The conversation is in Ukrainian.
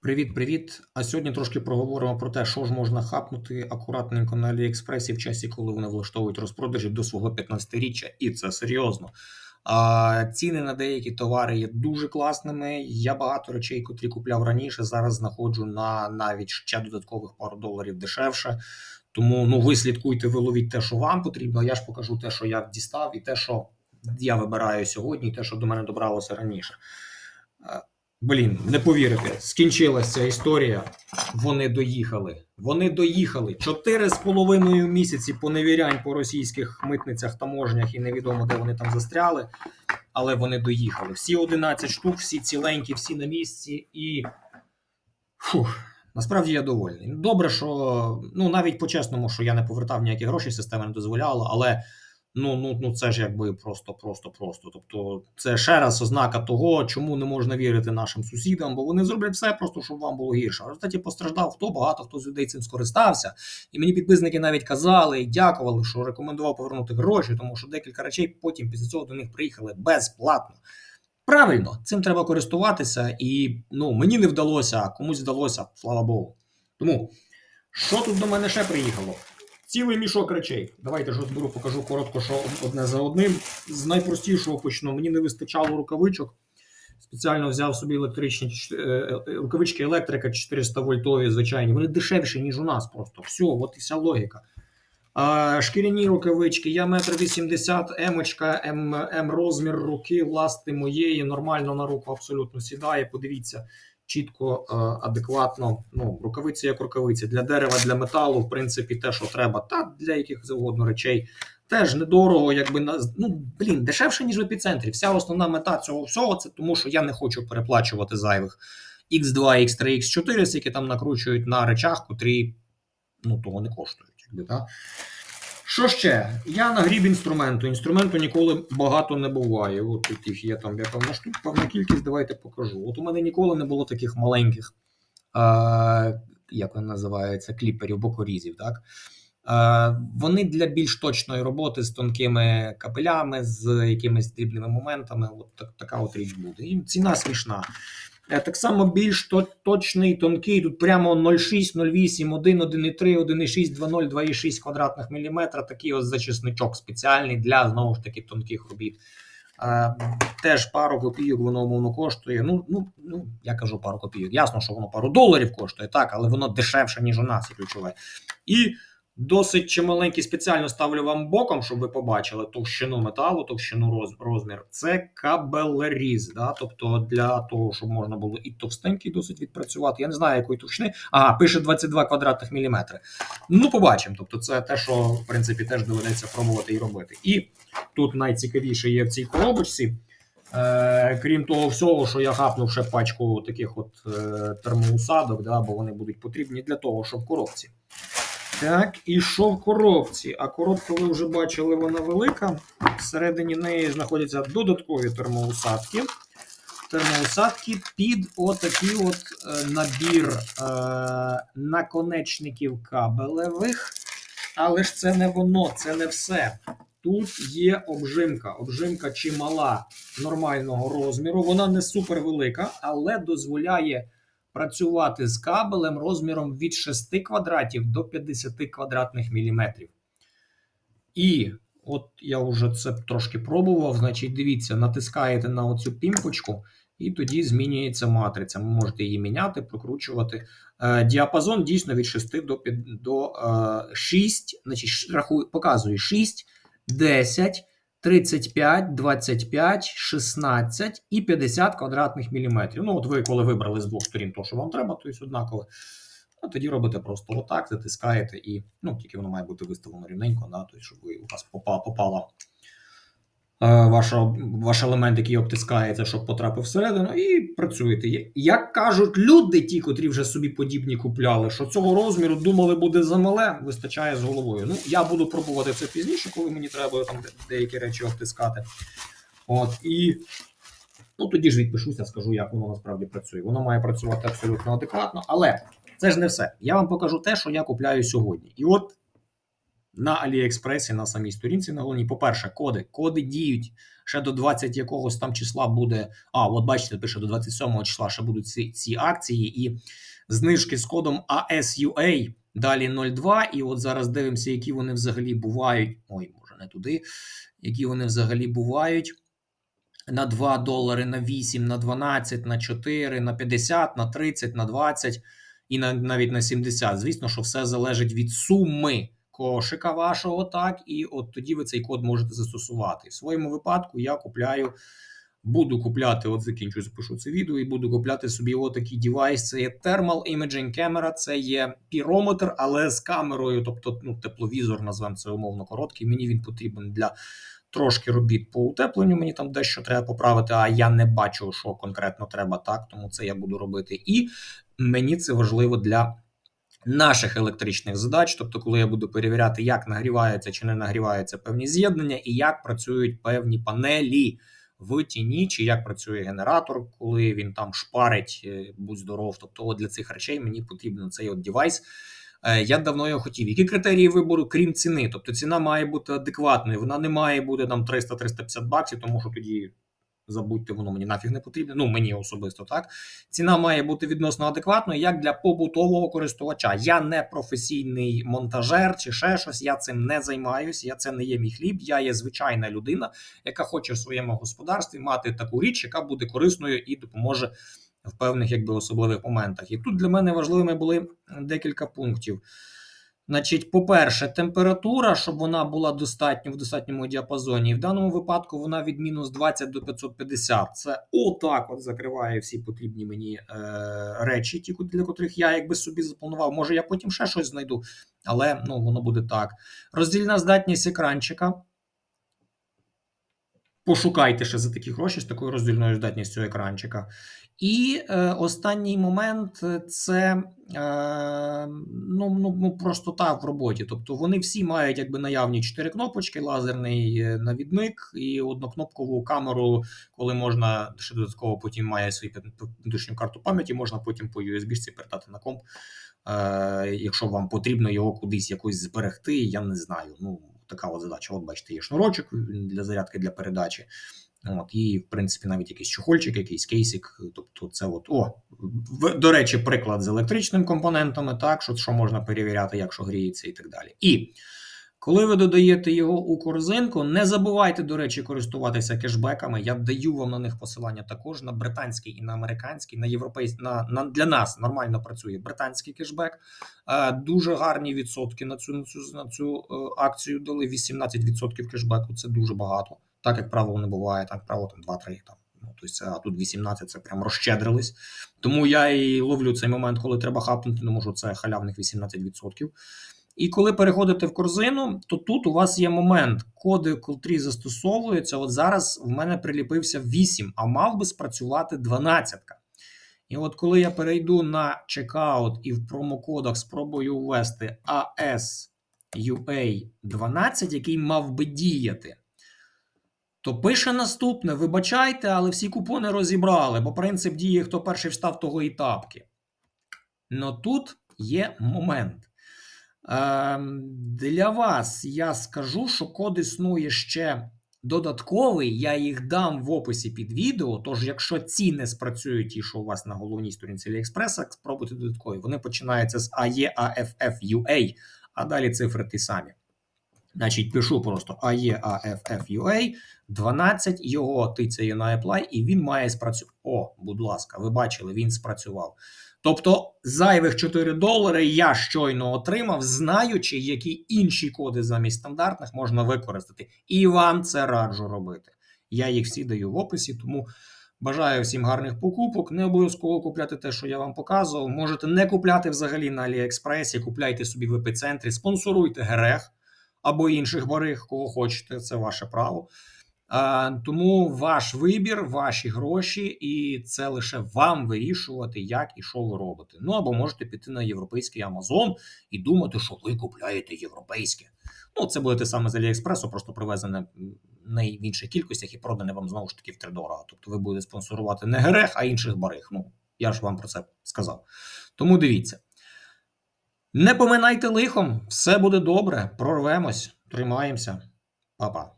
Привіт-привіт. А сьогодні трошки проговоримо про те, що ж можна хапнути акуратненько на Аліекспресі в часі, коли вони влаштовують розпродажі до свого 15-річчя, і це серйозно. А, ціни на деякі товари є дуже класними. Я багато речей, котрі купляв раніше, зараз знаходжу на навіть ще додаткових пару доларів дешевше. Тому ну ви слідкуйте, ви ловіть те, що вам потрібно. Я ж покажу те, що я дістав, і те, що я вибираю сьогодні, і те, що до мене добралося раніше. Блін, не повірите, скінчилася історія. Вони доїхали. Вони доїхали. Чотири з половиною місяці поневірянь по російських митницях, таможнях і невідомо, де вони там застряли. Але вони доїхали. Всі 11 штук, всі ціленькі, всі на місці. І фух, насправді я довольний. Добре, що ну навіть по-чесному, що я не повертав ніякі гроші, система не дозволяла, але. Ну, ну, ну це ж якби просто, просто, просто. Тобто, це ще раз ознака того, чому не можна вірити нашим сусідам, бо вони зроблять все просто, щоб вам було гірше. А результаті постраждав хто, багато хто з людей цим скористався. І мені підписники навіть казали і дякували, що рекомендував повернути гроші, тому що декілька речей потім після цього до них приїхали безплатно. Правильно, цим треба користуватися, і ну мені не вдалося, комусь вдалося, слава Богу. Тому що тут до мене ще приїхало? Цілий мішок речей. Давайте ж розберу, покажу коротко, що одне за одним. З найпростішого почну. Мені не вистачало рукавичок. Спеціально взяв собі електричні е, е, рукавички електрика 400 вольтові, звичайні. Вони дешевші, ніж у нас просто. Все, от і вся логіка. Шкіряні рукавички, я метр вісімдесят, емочка, М, М розмір руки, власти моєї, нормально на руку абсолютно сідає. Подивіться, чітко, е, адекватно. Ну, рукавиці як рукавиці. Для дерева, для металу, в принципі, те, що треба, та для яких завгодно речей. Теж недорого, якби ну блін, дешевше, ніж в епіцентрі. Вся основна мета цього всього це тому, що я не хочу переплачувати зайвих X2, X3, X4, які там накручують на речах, котрі ну, того не коштують. Якби, так? Що ще? Я нагріб інструменту. Інструменту ніколи багато не буває. От тут їх є там, я певна штук, певна кількість, давайте покажу. От у мене ніколи не було таких маленьких, а, як вони називаються, кліперів, бокорізів. так? А, вони для більш точної роботи з тонкими капелями, з якимись дрібними моментами. От так, така от річ буде. І ціна смішна. Е, Так само більш точний, тонкий. Тут прямо 0,6, 0,8, 1, 1,3, 1,6, 2,0, 2,6 квадратних міліметра. Такий ось зачисничок спеціальний для знову ж таки тонких робіт. Е, теж пару копійок воно умовно коштує. Ну, ну, ну, я кажу пару копійок. Ясно, що воно пару доларів коштує, так, але воно дешевше, ніж у нас, ключове. І досить чималенький спеціально ставлю вам боком, щоб ви побачили товщину металу, товщину роз, розмір. Це кабелеріз, да? тобто для того, щоб можна було і товстенький досить відпрацювати. Я не знаю, якої товщини. Ага, пише 22 квадратних міліметри. Ну, побачимо. Тобто, це те, що в принципі теж доведеться пробувати і робити. І тут найцікавіше є в цій коробочці. Е, крім того всього, що я хапнув ще пачку таких от е, термоусадок, да, бо вони будуть потрібні для того, що в коробці. Так, і що в коробці? А коробка ви вже бачили, вона велика. Всередині неї знаходяться додаткові термоусадки. Термоусадки під отакий от е, набір е, наконечників кабелевих. Але ж це не воно, це не все. Тут є обжимка. Обжимка чимала нормального розміру. Вона не супер велика, але дозволяє працювати з кабелем розміром від 6 квадратів до 50 квадратних міліметрів. І от я вже це трошки пробував. Значить, дивіться, натискаєте на оцю пімпочку, і тоді змінюється матриця. Ви можете її міняти, прокручувати. Е, діапазон дійсно від 6 до, до е, 6, значить, ш- рахую, показую 6, 10, 35, 25, 16 і 50 квадратних міліметрів. Ну, от ви коли вибрали з двох сторін то, що вам треба, то тобто однаково. Ну, тоді робите просто отак, затискаєте і ну, тільки воно має бути виставлено рівненько, да, тобто, щоб у вас попала, попала ваша, ваш елемент, який обтискається, щоб потрапив всередину, і працюєте. Як кажуть люди, ті, котрі вже собі подібні купляли, що цього розміру думали буде замале, вистачає з головою. Ну, я буду пробувати це пізніше, коли мені треба там деякі речі обтискати. От, і ну, тоді ж відпишуся, скажу, як воно насправді працює. Воно має працювати абсолютно адекватно, але це ж не все. Я вам покажу те, що я купляю сьогодні. І от на Аліекспресі, на самій сторінці на головній. По-перше, коди. Коди діють ще до 20 якогось там числа буде. А, от бачите, пише до 27 числа ще будуть ці, ці акції, і знижки з кодом ASUA, далі 02. І от зараз дивимося, які вони взагалі бувають. Ой, може, не туди, які вони взагалі бувають. На 2 долари, на 8, на 12, на 4, на 50, на 30, на 20 і на, навіть на 70. Звісно, що все залежить від суми кошика вашого, так, і от тоді ви цей код можете застосувати. В своєму випадку я купляю, буду купляти, от закінчу, запишу це відео, і буду купляти собі отакий девайс. Це є Thermal Imaging Camera, це є пірометр, але з камерою, тобто ну, тепловізор, назвемо це умовно короткий. Мені він потрібен для. Трошки робіт по утепленню, мені там дещо треба поправити, а я не бачу, що конкретно треба так, тому це я буду робити. І мені це важливо для наших електричних задач. Тобто, коли я буду перевіряти, як нагріваються чи не нагріваються певні з'єднання, і як працюють певні панелі в тіні, чи як працює генератор, коли він там шпарить, е, будь здоров. Тобто, от для цих речей мені потрібен цей от девайс. Е, Я давно його хотів. Які критерії вибору, крім ціни? Тобто ціна має бути адекватною, вона не має бути там 300-350 баксів, тому що тоді забудьте, воно мені нафіг не потрібне. Ну мені особисто так. Ціна має бути відносно адекватною, як для побутового користувача. Я не професійний монтажер чи ще щось. Я цим не займаюся. Я це не є мій хліб. Я є звичайна людина, яка хоче в своєму господарстві мати таку річ, яка буде корисною і допоможе в певних якби особливих моментах. І тут для мене важливими були декілька пунктів. Значить, по-перше, температура, щоб вона була достатньо в достатньому діапазоні. І в даному випадку вона від мінус 20 до 550. Це отак от закриває всі потрібні мені е, речі, ті, для котрих я якби собі запланував. Може, я потім ще щось знайду, але ну, воно буде так. Роздільна здатність екранчика. Пошукайте ще за такі гроші з такою роздільною здатністю екранчика. І е, останній момент це е, ну, ну, ну, просто так в роботі. Тобто вони всі мають якби наявні чотири кнопочки, лазерний е, навідник і однокнопкову камеру, коли можна ще додатково потім має свою внутрішню карту пам'яті, можна потім по USB передати на комп. Е, Якщо вам потрібно його кудись якось зберегти, я не знаю. Ну, така от задача. От бачите, є шнурочок для зарядки для передачі. От, І, в принципі, навіть якийсь чохольчик, якийсь кейсик. Тобто, це от, о, до речі, приклад з електричними компонентами, так, що, що можна перевіряти, якщо гріється і так далі. І коли ви додаєте його у корзинку, не забувайте, до речі, користуватися кешбеками. Я даю вам на них посилання також на британський і на американський, на європейський, на, на для нас нормально працює британський кешбек. Е, дуже гарні відсотки на цю на цю, на цю е, акцію дали 18% кешбеку. Це дуже багато. Так, як правило, не буває, так, як правило, там 2-3 там. Ну, тобто а тут 18 це прям розщедрились. Тому я і ловлю цей момент, коли треба хапнути, тому що це халявних 18%. І коли переходите в корзину, то тут у вас є момент, коди, котрі застосовуються. От зараз в мене приліпився 8, а мав би спрацювати 12. І от коли я перейду на чекаут і в промокодах спробую ввести ASUA12, який мав би діяти, то пише наступне: вибачайте, але всі купони розібрали, бо принцип діє, хто перший встав, того і тапки. Но тут є момент. Ем, для вас я скажу, що код існує ще додатковий. Я їх дам в описі під відео. Тож, якщо ці не спрацюють, ті, що у вас на головній сторінці AliExpress, спробуйте додаткові. Вони починаються з AEAFFUA, а далі цифри ті самі. Значить, пишу просто AEAFFUA 12, його тицяю на Apply, і він має спрацювати. О, будь ласка, ви бачили, він спрацював. Тобто зайвих 4 долари я щойно отримав, знаючи, які інші коди замість стандартних можна використати. І вам це раджу робити. Я їх всі даю в описі, тому бажаю всім гарних покупок. Не обов'язково купляти те, що я вам показував. Можете не купляти взагалі на Аліекспресі, купляйте собі в епіцентрі, спонсоруйте Герех або інших бариг, кого хочете, це ваше право. Тому ваш вибір, ваші гроші, і це лише вам вирішувати, як і що ви робите. Ну або можете піти на європейський Амазон і думати, що ви купляєте європейське. Ну, це буде те саме з Аліекспресу, просто привезене не в інших кількостях і продане вам знову ж таки втридорога. Тобто ви будете спонсорувати не Герех, а інших бариг. Ну я ж вам про це сказав. Тому дивіться. Не поминайте лихом, все буде добре, прорвемось, тримаємося. Па-па.